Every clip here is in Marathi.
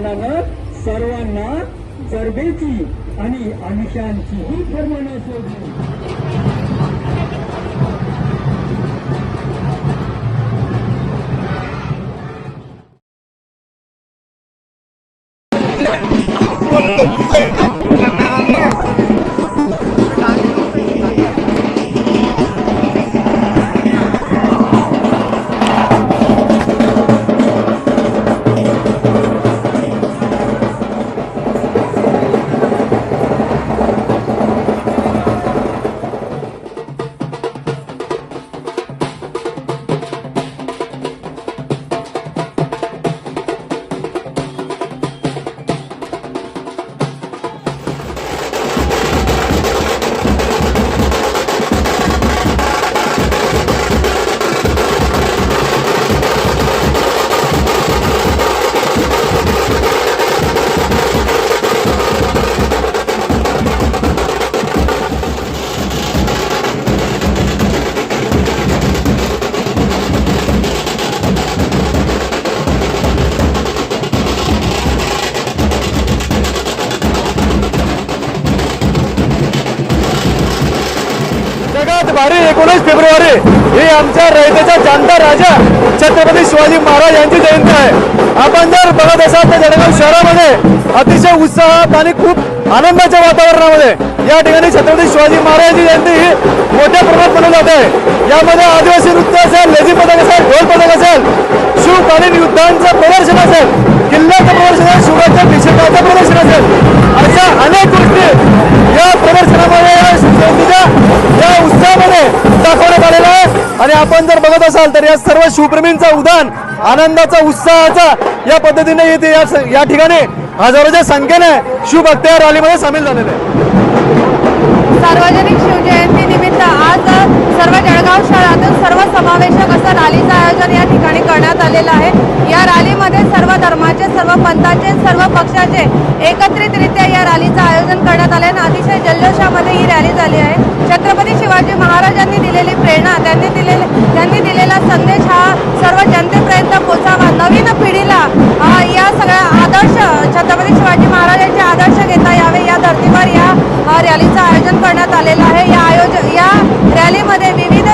अफजल सर्वांना चरबेची आणि आमिषांचीही फरमानं सोडली. जगात एकोणीस फेब्रुवारी ही आमच्या रयतेचा जाणता राजा छत्रपती शिवाजी महाराज यांची जयंती आहे. आपण जर बघत असाल तर जळगाव शहरामध्ये अतिशय उत्साहात आणि खूप आनंदाच्या वातावरणामध्ये या ठिकाणी छत्रपती शिवाजी महाराजांची जयंती ही मोठ्या प्रमाणात मनवली जात. आहे यामध्ये आदिवासी नृत्य असेल लेझी पथक असेल ढोल पथक असेल शिवकालीन युद्धांचं प्रदर्शन असेल किल्ल्याचं प्रदर्शन असेल शिवराज्य निषेधाचं प्रदर्शन असेल अशा अनेक गोष्टी या प्रदर्शनामध्ये या शिवजयंतीच्या या उत्सवामध्ये दाखवण्यात आलेला आहे आणि आपण जर बघत असाल तर या सर्व शिवप्रेमींचा उदान आनंदाचा उत्साहाचा या पद्धतीने येते या ठिकाणी हजारोच्या संख्येने शिवभक्त या रॅलीमध्ये सामील झालेले सार्वजनिक शिवजयंती निमित्त आज सर्व जळगाव शहरातून सर्व समावेशक असं रॅलीचं आयोजन या ठिकाणी करण्यात आलेलं आहे. या रॅलीमध्ये सर्व धर्माचे सर्व पंथाचे सर्व पक्षाचे एकत्रितरित्या या रॅलीचं आयोजन करण्यात आले आणि अतिशय जल्लोषामध्ये ही रॅली झाली आहे. छत्रपती शिवाजी महाराजांनी दिलेली प्रेरणा त्यांनी दिलेली संदेश हा सर्व जनतेपर्यंत पोचावा नवीन पिढीला या सगळ्या आदर्श छत्रपती शिवाजी महाराजांचे आदर्श घेता यावे या धर्तीवर या रॅलीचं आयोजन करण्यात आलेलं आहे. या आयोज या रॅलीमध्ये विविध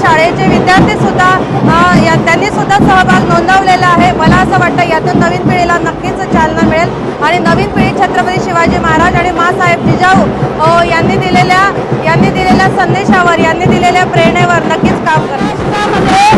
शाळेचे विद्यार्थी सुद्धा या त्यांनी सुद्धा सहभाग नोंदवलेला आहे. मला असं वाटतं यातून नवीन पिढीला नक्कीच चालना मिळेल. आणि नवीन पिढी छत्रपती शिवाजी महाराज आणि मासाहेब जिजाऊ यांनी दिलेल्या यांनी दिलेल्या संदेशावर यांनी दिलेल्या प्रेरणेवर नक्कीच काम करते